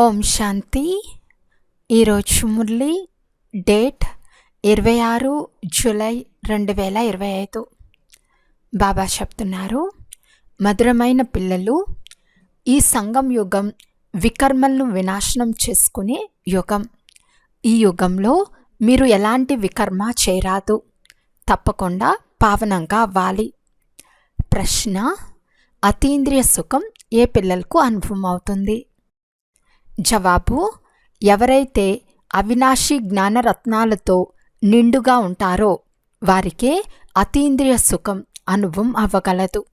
ఓం శాంతి. ఈరోజు మురళి డేట్ ఇరవై ఆరు జూలై రెండు వేల ఇరవై ఐదు బాబా చెప్తున్నారు మధురమైన పిల్లలు ఈ సంగం యుగం వికర్మలను వినాశనం చేసుకునే యుగం. ఈ యుగంలో మీరు ఎలాంటి వికర్మ చేరాదు తప్పకుండా పావనంగా అవ్వాలి. ప్రశ్న అతీంద్రియ సుఖం ఏ పిల్లలకు అనుభవం అవుతుంది? జవాబు ఎవరైతే అవినాశి జ్ఞానరత్నాలతో నిండుగా ఉంటారో వారికే అతీంద్రియ సుఖం అనుభవం అవ్వగలదు.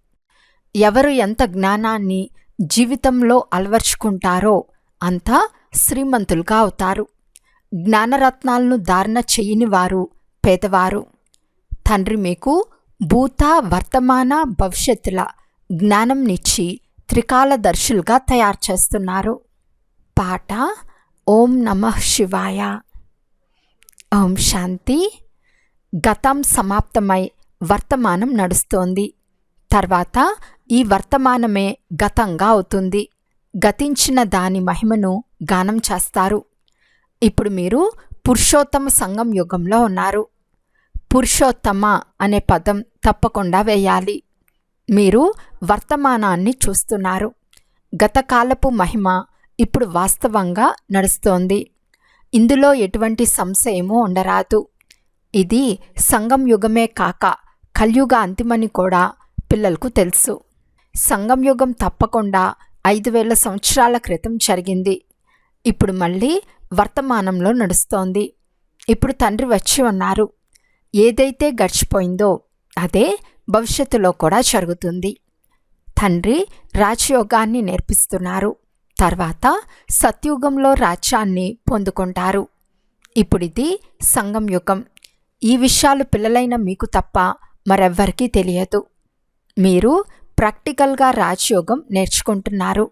ఎవరు ఎంత జ్ఞానాన్ని జీవితంలో అలవర్చుకుంటారో అంత శ్రీమంతులుగా అవుతారు. జ్ఞానరత్నాలను ధారణ చేయని వారు పేదవారు. తండ్రి మీకు భూత వర్తమాన భవిష్యత్తుల జ్ఞానంనిచ్చి త్రికాలదర్శులుగా తయారు చేస్తున్నారు. పాట ఓం నమ శివాయ. ఓం శాంతి. గతం సమాప్తమై వర్తమానం నడుస్తోంది. తర్వాత ఈ వర్తమానమే గతంగా అవుతుంది. గతించిన దాని మహిమను గానం చేస్తారు. ఇప్పుడు మీరు పురుషోత్తమ సంఘం యుగంలో ఉన్నారు. పురుషోత్తమ అనే పదం తప్పకుండా వేయాలి. మీరు వర్తమానాన్ని చూస్తున్నారు. గతకాలపు మహిమ ఇప్పుడు వాస్తవంగా నడుస్తోంది. ఇందులో ఎటువంటి సంశయమూ ఉండరాదు. ఇది సంగం యుగమే కాక కలియుగ అంతిమని కూడా పిల్లలకు తెలుసు. సంగం యుగం తప్పకుండా ఐదు వేల సంవత్సరాల క్రితం జరిగింది. ఇప్పుడు మళ్ళీ వర్తమానంలో నడుస్తోంది. ఇప్పుడు తండ్రి వచ్చి ఉన్నారు. ఏదైతే గడిచిపోయిందో అదే భవిష్యత్తులో కూడా జరుగుతుంది. తండ్రి రాజయోగాన్ని నేర్పిస్తున్నారు. తర్వాత సత్యుగంలో రాజ్యాన్ని పొందుకుంటారు. ఇప్పుడిది సంగం యుగం. ఈ విషయాలు పిల్లలైన మీకు తప్ప మరెవ్వరికీ తెలియదు. మీరు ప్రాక్టికల్గా రాజయోగం నేర్చుకుంటున్నారు.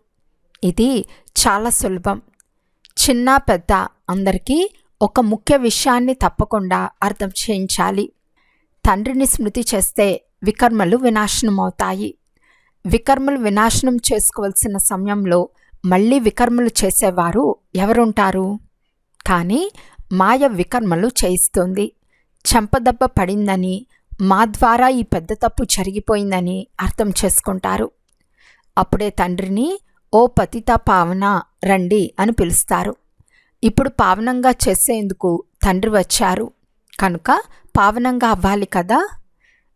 ఇది చాలా సులభం. చిన్న పెద్ద అందరికీ ఒక ముఖ్య విషయాన్ని తప్పకుండా అర్థం చేయించాలి. తండ్రిని స్మృతి చేస్తే వికర్మలు వినాశనం అవుతాయి వికర్మలు వినాశనం చేసుకోవాల్సిన సమయంలో మళ్ళీ వికర్మలు చేసేవారు ఎవరుంటారు? కానీ మాయ వికర్మలు చేయిస్తుంది. చెంపదెబ్బ పడిందని మా ద్వారా ఈ పెద్ద తప్పు జరిగిపోయిందని అర్థం చేసుకుంటారు. అప్పుడే తండ్రిని ఓ పతిత పావన రండి అని పిలుస్తారు. ఇప్పుడు పావనంగా చేసేందుకు తండ్రి వచ్చారు. కనుక పావనంగా అవ్వాలి కదా?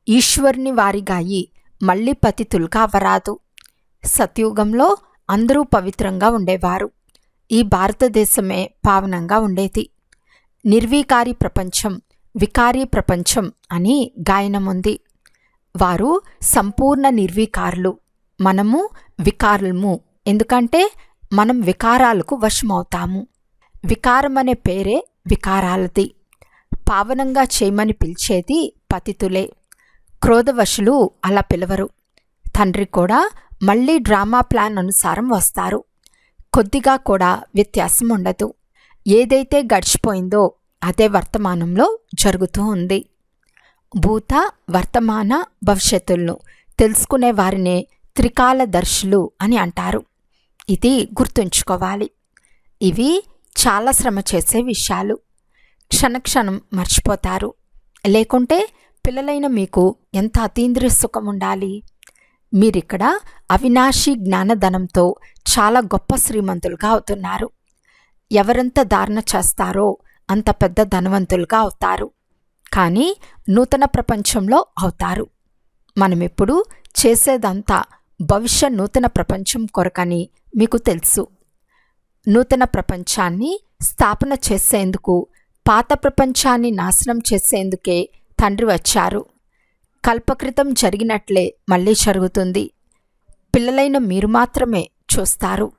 ఈశ్వరుని వారిగాయి మళ్ళీ పతితులుగా అవ్వరాదు. సత్యుగంలో అందరూ పవిత్రంగా ఉండేవారు. ఈ భారతదేశమే పావనంగా ఉండేది. నిర్వీకారి ప్రపంచం వికారి ప్రపంచం అని గాయనముంది. వారు సంపూర్ణ నిర్వీకారులు. మనము వికారులము. ఎందుకంటే మనం వికారాలకు వశమవుతాము. వికారం అనే పేరే వికారాలది. పావనంగా చేయమని పిలిచేది పతితులే. క్రోధవశులు అలా పిలవరు. తండ్రి కూడా మళ్ళీ డ్రామా ప్లాన్ అనుసారం వస్తారు. కొద్దిగా కూడా వ్యత్యాసం ఉండదు. ఏదైతే గడిచిపోయిందో అదే వర్తమానంలో జరుగుతూ ఉంది. భూత వర్తమాన భవిష్యత్తులను తెలుసుకునే వారినే త్రికాలదర్శులు అని అంటారు. ఇది గుర్తుంచుకోవాలి. ఇవి చాలా శ్రమ చేసే విషయాలు. క్షణక్షణం మర్చిపోతారు. లేకుంటే పిల్లలైన మీకు ఎంత అతీంద్రియ సుఖం ఉండాలి? మీరిక్కడ అవినాశి జ్ఞానధనంతో చాలా గొప్ప శ్రీమంతులుగా అవుతున్నారు. ఎవరెంత ధారణ చేస్తారో అంత పెద్ద ధనవంతులుగా అవుతారు. కానీ నూతన ప్రపంచంలో అవుతారు. మనమిప్పుడు చేసేదంతా భవిష్య నూతన ప్రపంచం కొరకని మీకు తెలుసు. నూతన ప్రపంచాన్ని స్థాపన చేసేందుకు పాత ప్రపంచాన్ని నాశనం చేసేందుకే తండ్రి వచ్చారు. కల్పకృతం జరిగినట్లే మళ్ళీ జరుగుతుంది. పిల్లలైన మీరు మాత్రమే చూస్తారు.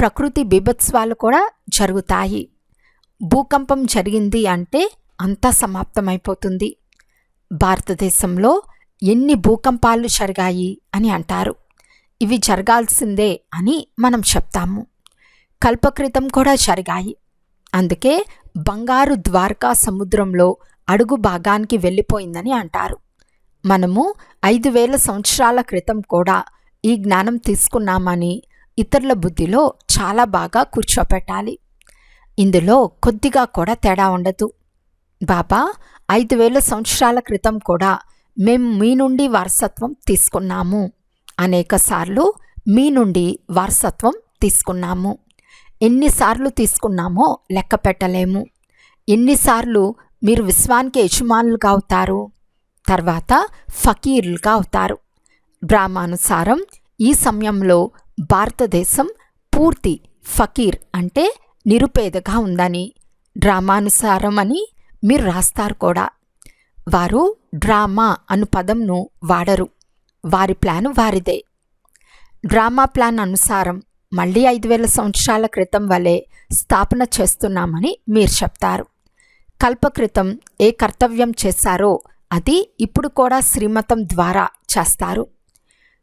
ప్రకృతి బీభత్సవాలు కూడా జరుగుతాయి. భూకంపం జరిగింది అంటే అంతా సమాప్తమైపోతుంది. భారతదేశంలో ఎన్ని భూకంపాలు జరిగాయి అని అంటారు. ఇవి జరగాల్సిందే అని మనం చెప్తాము. కల్పకృతం కూడా జరిగాయి. అందుకే బంగారు ద్వారకా సముద్రంలో అడుగు భాగానికి వెళ్ళిపోయిందని అంటారు. మనము ఐదు వేల సంవత్సరాల క్రితం కూడా ఈ జ్ఞానం తీసుకున్నామని ఇతరుల బుద్ధిలో చాలా బాగా కూర్చోపెట్టాలి. ఇందులో కొద్దిగా కూడా తేడా ఉండదు. బాబా ఐదు వేల సంవత్సరాల క్రితం కూడా మేం మీ నుండి వారసత్వం తీసుకున్నాము. అనేకసార్లు మీ నుండి వారసత్వం తీసుకున్నాము. ఎన్నిసార్లు తీసుకున్నామో లెక్క పెట్టలేము. ఎన్నిసార్లు మీరు విశ్వానికి యజమానులుగా అవుతారు? తర్వాత ఫకీర్లుగా అవుతారు. బ్రాహ్మానుసారం ఈ సమయంలో భారతదేశం పూర్తి ఫకీర్ అంటే నిరుపేదగా ఉందని డ్రామానుసారం అని మీరు రాస్తారు కూడా. వారు డ్రామా అను పదంను వాడరు. వారి ప్లాన్ వారిదే. డ్రామా ప్లాన్ అనుసారం మళ్ళీ ఐదు వేల సంవత్సరాల క్రితం వలె స్థాపన చేస్తున్నామని మీరు చెప్తారు. కల్పక్రితం ఏ కర్తవ్యం చేశారో అది ఇప్పుడు కూడా శ్రీమతం ద్వారా చేస్తారు.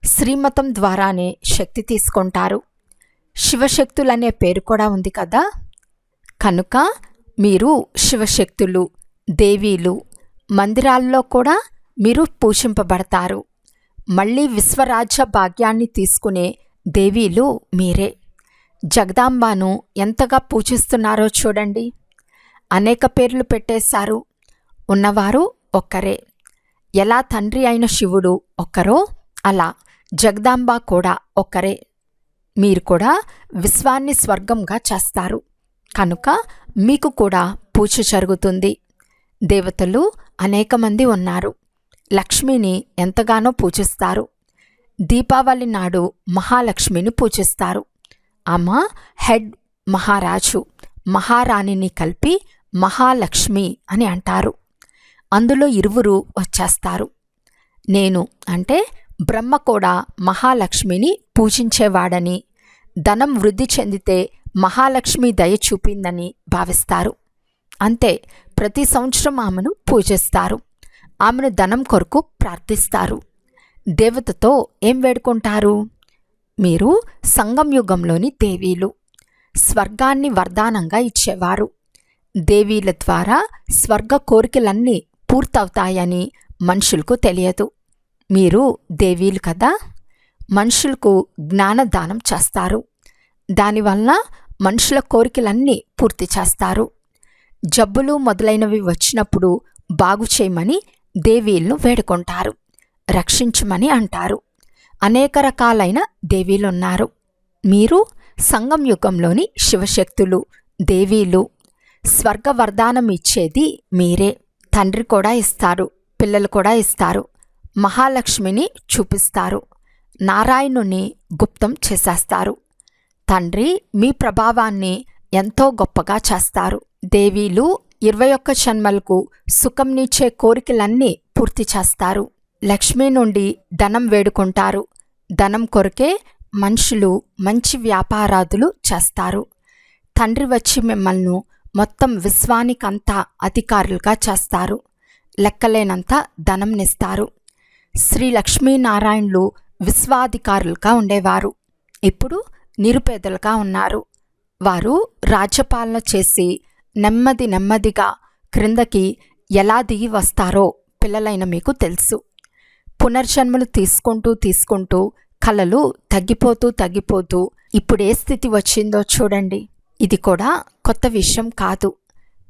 శ్రీమతం ద్వారానే శక్తి తీసుకుంటారు. శివశక్తులనే పేరు కూడా ఉంది కదా. కనుక మీరు శివశక్తులు దేవీలు మందిరాల్లో కూడా మీరు పూజింపబడతారు. మళ్ళీ విశ్వరాజ్య భాగ్యాన్ని తీసుకునే దేవీలు మీరే. జగదాంబాను ఎంతగా పూజిస్తున్నారో చూడండి. అనేక పేర్లు పెట్టేశారు. ఉన్నవారు ఒక్కరే. ఎలా తండ్రి అయిన శివుడు ఒక్కరో అలా జగదాంబ కూడా ఒక్కరే. మీరు కూడా విశ్వాన్ని స్వర్గంగా చేస్తారు. కనుక మీకు కూడా పూజ జరుగుతుంది. దేవతలు అనేక మంది ఉన్నారు. లక్ష్మిని ఎంతగానో పూజిస్తారు. దీపావళి నాడు మహాలక్ష్మిని పూజిస్తారు. అమ్మ హెడ్ మహారాజు మహారాణిని కలిపి మహాలక్ష్మి అని అంటారు. అందులో ఇరువురు వచ్చేస్తారు. నేను అంటే బ్రహ్మ కూడా మహాలక్ష్మిని పూజించేవాడని ధనం వృద్ధి చెందితే మహాలక్ష్మి దయ చూపిందని భావిస్తారు. అంతే ప్రతి సంవత్సరం ఆమెను పూజిస్తారు. ఆమెను ధనం కొరకు ప్రార్థిస్తారు. దేవతతో ఏం వేడుకుంటారు? మీరు సంగం యుగంలోని దేవీలు. స్వర్గాన్ని వరదానంగా ఇచ్చేవారు. దేవీల ద్వారా స్వర్గ కోరికలన్నీ పూర్తవుతాయని మనుషులకు తెలియదు. మీరు దేవీలు కదా మనుషులకు జ్ఞానదానం చేస్తారు. దానివల్ల మనుషుల కోరికలన్నీ పూర్తి చేస్తారు. జబ్బులు మొదలైనవి వచ్చినప్పుడు బాగు చేయమని దేవీలను వేడుకుంటారు. రక్షించమని అంటారు. అనేక రకాలైన దేవీలున్నారు మీరు సంగం యుగంలోని శివశక్తులు దేవీలు. స్వర్గవర్ధానం ఇచ్చేది మీరే. తండ్రి కూడా ఇస్తారు పిల్లలు కూడా ఇస్తారు. మహాలక్ష్మిని చూపిస్తారు. నారాయణుని గుప్తం చేసేస్తారు. తండ్రి మీ ప్రభావాన్ని ఎంతో గొప్పగా చేస్తారు. దేవీలు ఇరవై ఒక్క జన్మలకు సుఖంనిచ్చే కోరికలన్నీ పూర్తి చేస్తారు. లక్ష్మి నుండి ధనం వేడుకుంటారు. ధనం కొరకే మనుషులు మంచి వ్యాపారాదులు చేస్తారు. తండ్రి వచ్చి మిమ్మల్ని మొత్తం విశ్వానికంతా అధికారులుగా చేస్తారు. లెక్కలేనంత ధనంనిస్తారు శ్రీ లక్ష్మీనారాయణులు విశ్వాధికారులుగా ఉండేవారు. ఇప్పుడు నిరుపేదలుగా ఉన్నారు. వారు రాజ్యపాలన చేసి నెమ్మది నెమ్మదిగా క్రిందకి ఎలా దిగి వస్తారో పిల్లలైన మీకు తెలుసు. పునర్జన్మలు తీసుకుంటూ తీసుకుంటూ కళలు తగ్గిపోతూ తగ్గిపోతూ ఇప్పుడు ఏ స్థితి వచ్చిందో చూడండి. ఇది కూడా కొత్త విషయం కాదు.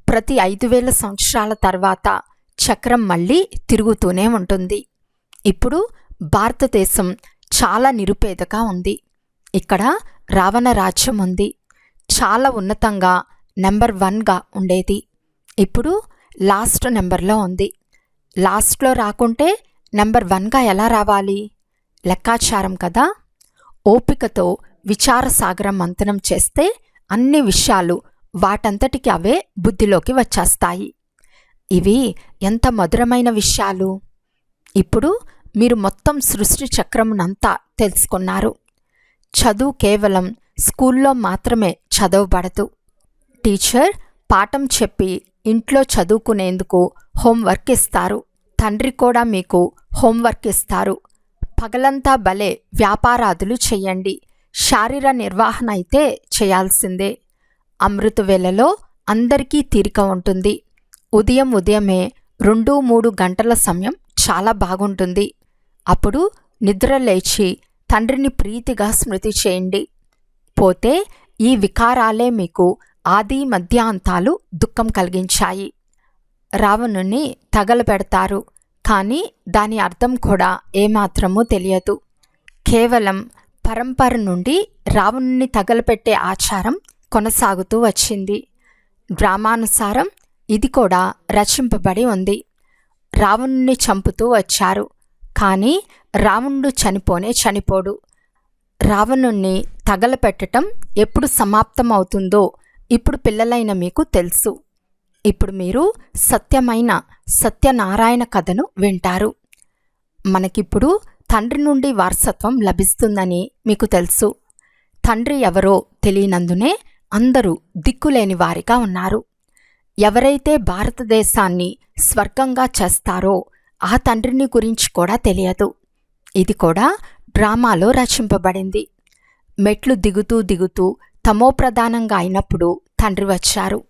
ప్రతి ఐదు వేల సంవత్సరాల తర్వాత చక్రం మళ్ళీ తిరుగుతూనే ఉంటుంది. ఇప్పుడు భారతదేశం చాలా నిరుపేదగా ఉంది. ఇక్కడ రావణ రాజ్యం ఉంది. చాలా ఉన్నతంగా నెంబర్ వన్గా ఉండేది. ఇప్పుడు లాస్ట్ నెంబర్లో ఉంది. లాస్ట్లో రాకుంటే నెంబర్ వన్గా ఎలా రావాలి? లెక్కాచారం కదా. ఓపికతో విచారసాగరం మంతనం చేస్తే అన్ని విషయాలు వాటంతటికి అవే బుద్ధిలోకి వచ్చేస్తాయి. ఇవి ఎంత మధురమైన విషయాలు! ఇప్పుడు మీరు మొత్తం సృష్టి చక్రమునంతా తెలుసుకున్నారు. చదువు కేవలం స్కూల్లో మాత్రమే చదవబడదు. టీచర్ పాఠం చెప్పి ఇంట్లో చదువుకునేందుకు హోంవర్క్ ఇస్తారు. తండ్రి కూడా మీకు హోంవర్క్ ఇస్తారు. పగలంతా భలే వ్యాపారాదులు చేయండి. శారీర నిర్వహణ అయితే చేయాల్సిందే. అమృత వేళలో అందరికీ తీరిక ఉంటుంది. ఉదయం ఉదయమే రెండు మూడు గంటల సమయం చాలా బాగుంటుంది. అప్పుడు నిద్ర లేచి తండ్రిని ప్రీతిగా స్మృతి చేయండి. పోతే ఈ వికారాలే మీకు ఆది మధ్యాంతాలు దుఃఖం కలిగించాయి. రావణుని తగలబెడతారు. కానీ దాని అర్థం కూడా ఏమాత్రమూ తెలియదు. కేవలం పరంపర నుండి రావణుని తగలపెట్టే ఆచారం కొనసాగుతూ వచ్చింది. డ్రామానుసారం ఇది కూడా రచింపబడి ఉంది. రావణుని చంపుతూ వచ్చారు. కానీ రావణుడు చనిపోనే చనిపోడు. రావణుణ్ణి తగలపెట్టటం ఎప్పుడు సమాప్తం అవుతుందో ఇప్పుడు పిల్లలైన మీకు తెలుసు. ఇప్పుడు మీరు సత్యమైన సత్యనారాయణ కథను వింటారు. మనకిప్పుడు తండ్రి నుండి వారసత్వం లభిస్తుందని మీకు తెలుసు. తండ్రి ఎవరో తెలియనందునే అందరూ దిక్కులేని వారిగా ఉన్నారు. ఎవరైతే భారతదేశాన్ని స్వర్గంగా చేస్తారో ఆ తండ్రిని గురించి కూడా తెలియదు. ఇది కూడా డ్రామాలో రచింపబడింది. మెట్లు దిగుతూ దిగుతూ తమోప్రధానంగా అయినప్పుడు తండ్రి వచ్చారు.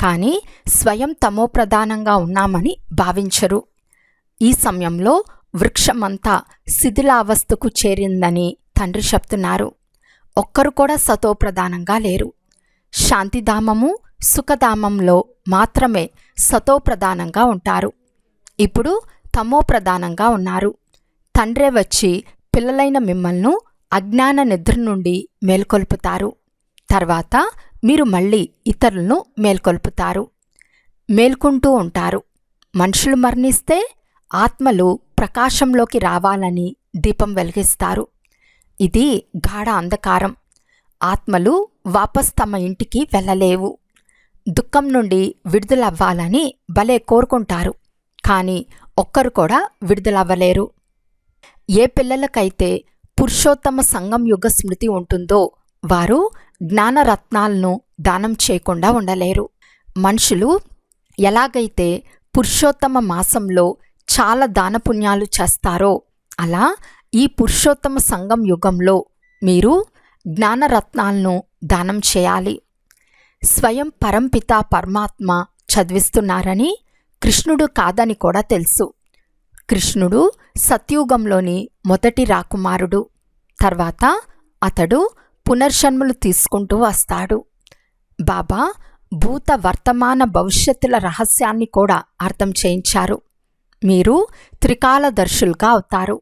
కానీ స్వయం తమోప్రధానంగా ఉన్నామని భావించరు. ఈ సమయంలో వృక్షమంతా శిథిలావస్థకు చేరిందని తండ్రి చెప్తున్నారు. ఒక్కరు కూడా సతోప్రధానంగా లేరు. శాంతిధామము సుఖధామంలో మాత్రమే సతోప్రధానంగా ఉంటారు. ఇప్పుడు తమోప్రధానంగా ఉన్నారు. తండ్రే వచ్చి పిల్లలైన మిమ్మల్ని అజ్ఞాన నిద్ర నుండి మేల్కొల్పుతారు. తర్వాత మీరు మళ్ళీ ఇతరులను మేల్కొల్పుతారు. మేల్కుంటూ ఉంటారు. మనుషులు మరణిస్తే ఆత్మలు ప్రకాశంలోకి రావాలని దీపం వెలిగిస్తారు. ఇది గాఢ అంధకారం. ఆత్మలు వాపస్ తమ ఇంటికి వెళ్ళలేవు. దుఃఖం నుండి విడుదలవ్వాలని భలే కోరుకుంటారు. కానీ ఒక్కరు కూడా విడుదలవ్వలేరు. ఏ పిల్లలకైతే పురుషోత్తమ సంగం యుగ స్మృతి ఉంటుందో వారు జ్ఞానరత్నాలను దానం చేయకుండా ఉండలేరు. మనుషులు ఎలాగైతే పురుషోత్తమ మాసంలో చాలా దానపుణ్యాలు చేస్తారో. అలా ఈ పురుషోత్తమ సంఘం యుగంలో మీరు జ్ఞానరత్నాలను దానం చేయాలి. స్వయం పరంపిత పరమాత్మ చదివిస్తున్నారని కృష్ణుడు కాదని కూడా తెలుసు. కృష్ణుడు సత్యుగంలోని మొదటి రాకుమారుడు. తర్వాత అతడు పునర్జన్మలు తీసుకుంటూ వస్తాడు. బాబా భూత వర్తమాన భవిష్యత్తుల రహస్యాన్ని కూడా అర్థం చేయించారు. మీరు త్రికాలదర్శులుగా అవుతారు.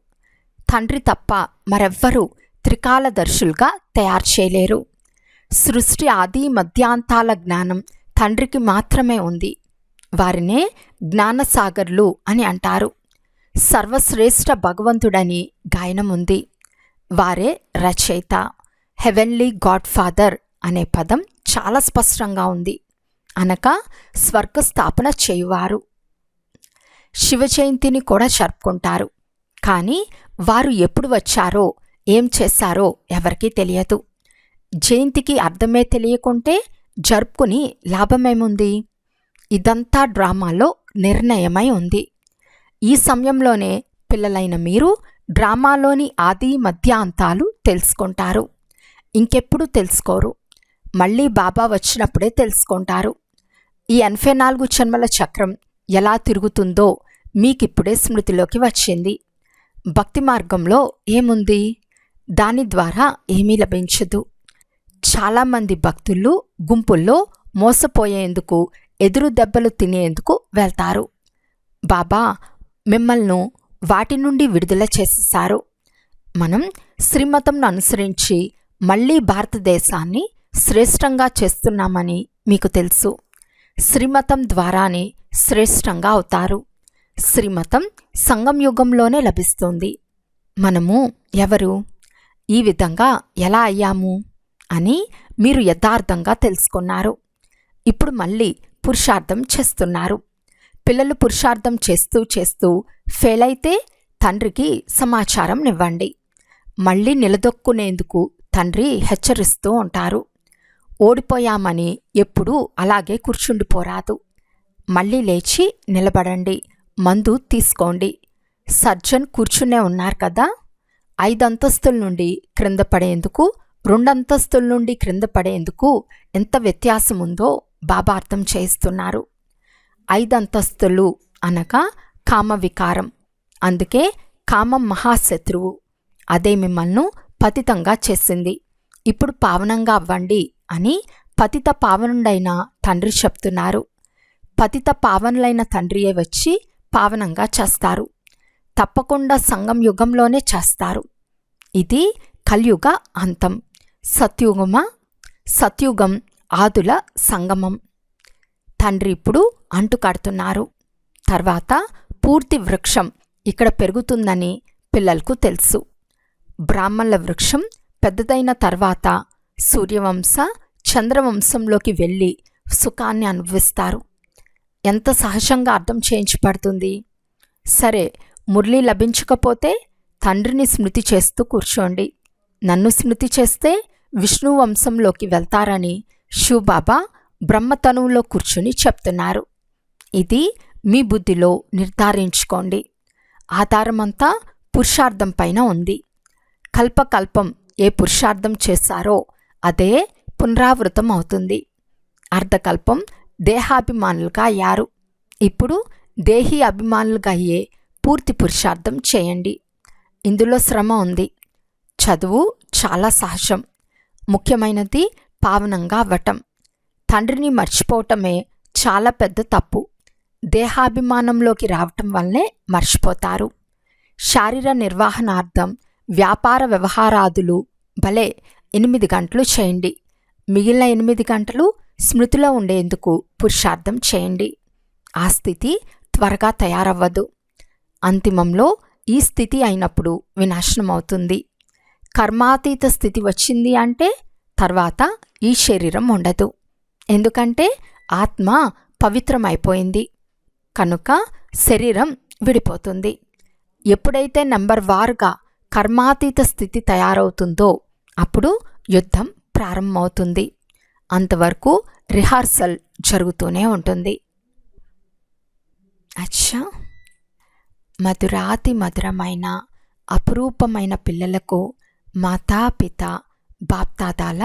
తండ్రి తప్ప మరెవ్వరూ త్రికాలదర్శులుగా తయారు చేయలేరు. సృష్టి ఆది మధ్యాంతాల జ్ఞానం తండ్రికి మాత్రమే ఉంది. వారినే జ్ఞానసాగర్లు అని అంటారు. సర్వశ్రేష్ఠ భగవంతుడని గాయనం ఉంది. వారే రచయిత హెవెన్లీ గాడ్ ఫాదర్ అనే పదం చాలా స్పష్టంగా ఉంది. అనగా స్వర్గస్థాపన చేయువారు. శివ జయంతిని కూడా జరుపుకుంటారు. కానీ వారు ఎప్పుడు వచ్చారో ఏం చేశారో ఎవరికీ తెలియదు. జయంతికి అర్థమే తెలియకుంటే జరుపుకుని లాభమేముంది? ఇదంతా డ్రామాలో నిర్ణయమై ఉంది. ఈ సమయంలోనే పిల్లలైన మీరు డ్రామాలోని ఆది మధ్య అంతాలు తెలుసుకుంటారు. ఇంకెప్పుడు తెలుసుకోరు. మళ్ళీ బాబా వచ్చినప్పుడే తెలుసుకుంటారు. ఈ ఎనభై నాలుగు జన్మల చక్రం ఎలా తిరుగుతుందో మీకిప్పుడే స్మృతిలోకి వచ్చింది. భక్తి మార్గంలో ఏముంది? దాని ద్వారా ఏమీ లభించదు. చాలామంది భక్తులు గుంపుల్లో మోసపోయేందుకు ఎదురు దెబ్బలు తినేందుకు వెళ్తారు. బాబా మిమ్మల్ని వాటి నుండి విడుదల చేసేశారు. మనం శ్రీమతంను అనుసరించి మళ్ళీ భారతదేశాన్ని శ్రేష్టంగా చేస్తున్నామని మీకు తెలుసు. శ్రీమతం ద్వారానే శ్రేష్టంగా అవుతారు. శ్రీమతం సంగం యుగంలోనే లభిస్తుంది. మనము ఎవరు? ఈ విధంగా ఎలా అయ్యాము? అని మీరు యథార్థంగా తెలుసుకున్నారు. ఇప్పుడు మళ్ళీ పురుషార్థం చేస్తున్నారు. పిల్లలు పురుషార్థం చేస్తూ చేస్తూ ఫెయిల్ అయితే తండ్రికి సమాచారం ఇవ్వండి మళ్ళీ నిలదొక్కునేందుకు తండ్రి హెచ్చరిస్తూ ఉంటారు. ఓడిపోయామని ఎప్పుడూ అలాగే కూర్చుండిపోరాదు. మళ్ళీ లేచి నిలబడండి. మందు తీసుకోండి. సర్జన్ కూర్చునే ఉన్నారు కదా? ఐదంతస్తుల నుండి క్రింద పడేందుకు రెండంతస్తుల నుండి క్రింద పడేందుకు ఎంత వ్యత్యాసం ఉందో బాబా అర్థం చేయిస్తున్నారు. ఐదంతస్తులు అనగా కామ వికారం. అందుకే కామం మహాశత్రువు. అదే మిమ్మల్ని పతితంగా చేసింది. ఇప్పుడు పావనంగా అవ్వండి అని పతిత పావనుడైన తండ్రి చెప్తున్నారు. పతిత పావనులైన తండ్రియే వచ్చి పావనంగా చేస్తారు. తప్పకుండా సంగం యుగంలోనే చేస్తారు. ఇది కలియుగ అంతం. సత్యుగమ? సత్యుగం ఆదుల సంగమం. తండ్రి ఇప్పుడు అంటుకడుతున్నారు. తర్వాత పూర్తి వృక్షం ఇక్కడ పెరుగుతుందని పిల్లలకు తెలుసు. బ్రాహ్మణుల వృక్షం పెద్దదైన తర్వాత సూర్యవంశ చంద్రవంశంలోకి వెళ్ళి సుఖాన్ని అనుభవిస్తారు. ఎంత సహజంగా అర్థం చేయించబడుతుంది? సరే మురళి లభించకపోతే తండ్రిని స్మృతి చేస్తూ కూర్చోండి. నన్ను స్మృతి చేస్తే విష్ణు వంశంలోకి వెళ్తారని శివబాబా బ్రహ్మతనువులో కూర్చుని చెప్తున్నారు. ఇది మీ బుద్ధిలో నిర్ధారించుకోండి. ఆధారమంతా పురుషార్థం పైన ఉంది. కల్పకల్పం ఏ పురుషార్థం చేశారో అదే పునరావృతం అవుతుంది అర్ధకల్పం దేహాభిమానులుగా అయ్యారు. ఇప్పుడు దేహీ అభిమానులుగా అయ్యే పూర్తి పురుషార్థం చేయండి. ఇందులో శ్రమ ఉంది. చదువు చాలా సహజం. ముఖ్యమైనది పావనంగా అవ్వటం. తండ్రిని మర్చిపోవటమే చాలా పెద్ద తప్పు. దేహాభిమానంలోకి రావటం వల్లే మర్చిపోతారు. శారీర నిర్వహణార్థం వ్యాపార వ్యవహారాదులు భలే ఎనిమిది గంటలు చేయండి. మిగిలిన ఎనిమిది గంటలు స్మృతిలో ఉండేందుకు పురుషార్థం చేయండి. ఆ స్థితి త్వరగా తయారవ్వదు. అంతిమంలో ఈ స్థితి అయినప్పుడు వినాశనం అవుతుంది కర్మాతీత స్థితి వచ్చింది అంటే తర్వాత ఈ శరీరం ఉండదు. ఎందుకంటే ఆత్మ పవిత్రమైపోయింది. కనుక శరీరం విడిపోతుంది. ఎప్పుడైతే నంబర్ వారుగా కర్మాతీత స్థితి తయారవుతుందో అప్పుడు యుద్ధం ప్రారంభమవుతుంది. అంతవరకు రిహార్సల్ జరుగుతూనే ఉంటుంది. అచ్చా! మధురాతి మధురమైన అపురూపమైన పిల్లలకు మాతాపిత బాప్తాదాల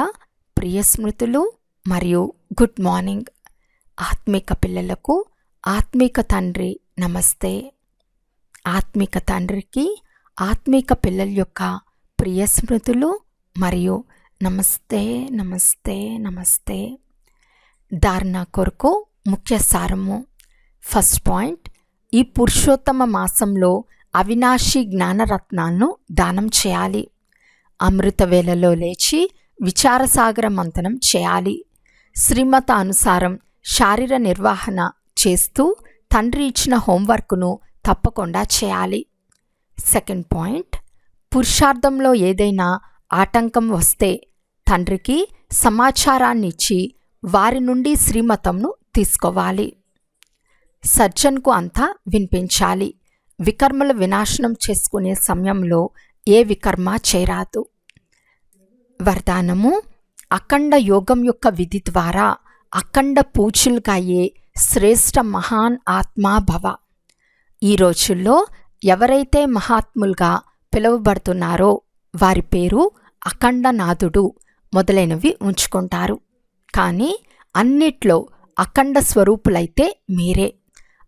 ప్రియ స్మృతులు మరియు గుడ్ మార్నింగ్. ఆత్మిక పిల్లలకు ఆత్మిక తండ్రి నమస్తే. ఆత్మిక తండ్రికి ఆత్మిక పిల్లల యొక్క ప్రియ స్మృతులు మరియు నమస్తే నమస్తే నమస్తే. ధారణ కొరకు ముఖ్య సారము. ఫస్ట్ పాయింట్ ఈ పురుషోత్తమ మాసంలో అవినాశి జ్ఞానరత్నాలను దానం చేయాలి. అమృత వేళలో లేచి విచారసాగర మంతనం చేయాలి. శ్రీమత అనుసారం శారీర నిర్వహణ చేస్తూ తండ్రి ఇచ్చిన హోంవర్క్ను తప్పకుండా చేయాలి. సెకండ్ పాయింట్ పురుషార్థంలో ఏదైనా ఆటంకం వస్తే తండ్రికి సమాచారాన్ని ఇచ్చి వారి నుండి శ్రీమతంను తీసుకోవాలి. సర్జన్కు అంతా వినిపించాలి. వికర్మల వినాశనం చేసుకునే సమయంలో ఏ వికర్మ చేరాదు. వరదానము అఖండ యోగం యొక్క విధి ద్వారా అఖండ పూజలుగా అయ్యే శ్రేష్ఠ మహాన్ ఆత్మాభవ ఈ రోజుల్లో ఎవరైతే మహాత్ములుగా పిలువబడుతున్నారో వారి పేరు అఖండనాథుడు. మొదలైనవి ఉంచుకుంటారు. కానీ అన్నిట్లో అఖండ స్వరూపులైతే మీరే.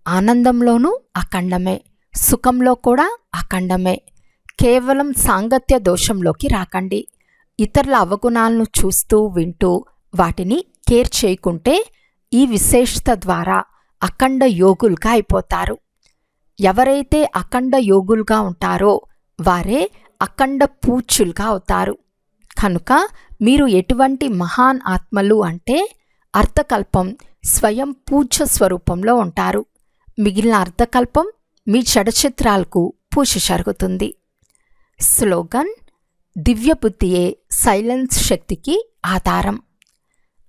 ఆనందంలోనూ అఖండమే సుఖంలో కూడా అఖండమే. కేవలం సాంగత్య దోషంలోకి రాకండి. ఇతరుల అవగుణాలను చూస్తూ వింటూ వాటిని కేర్ చేయకుంటే ఈ విశేషత ద్వారా అఖండ యోగులుగా అయిపోతారు. ఎవరైతే అఖండ యోగులుగా ఉంటారో వారే అఖండ పూచులుగా అవుతారు. కనుక మీరు ఎటువంటి మహాన్ ఆత్మలు అంటే అర్థకల్పం స్వయం పూజ స్వరూపంలో ఉంటారు. మిగిలిన అర్థకల్పం మీ చడచిత్రాలకు పూజ జరుగుతుంది స్లోగన్ దివ్యబుద్ధియే సైలెన్స్ శక్తికి ఆధారం.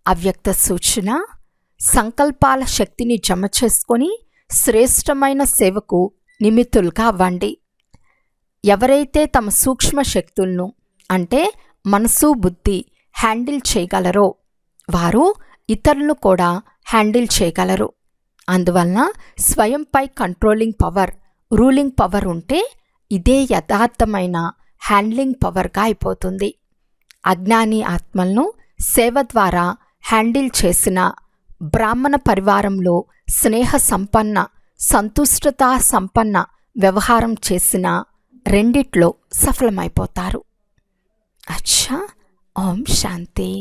అవ్యక్త సూచన సంకల్పాల శక్తిని జమ చేసుకొని శ్రేష్టమైన సేవకు నిమిత్తులుగా అవ్వండి. ఎవరైతే తమ సూక్ష్మ శక్తులను అంటే మనసు బుద్ధి హ్యాండిల్ చేయగలరో వారు ఇతరులను కూడా హ్యాండిల్ చేయగలరు. అందువలన స్వయంపై కంట్రోలింగ్ పవర్ రూలింగ్ పవర్ ఉంటే ఇదే యథార్థమైన హ్యాండ్లింగ్ పవర్గా అయిపోతుంది. అజ్ఞాని ఆత్మలను సేవ ద్వారా హ్యాండిల్ చేసిన బ్రాహ్మణ పరివారంలో స్నేహ సంపన్న సంతుష్టత సంపన్న వ్యవహారం చేసిన రెండిట్లో సఫలమైపోతారు. అచ్చా ఓం శాంతి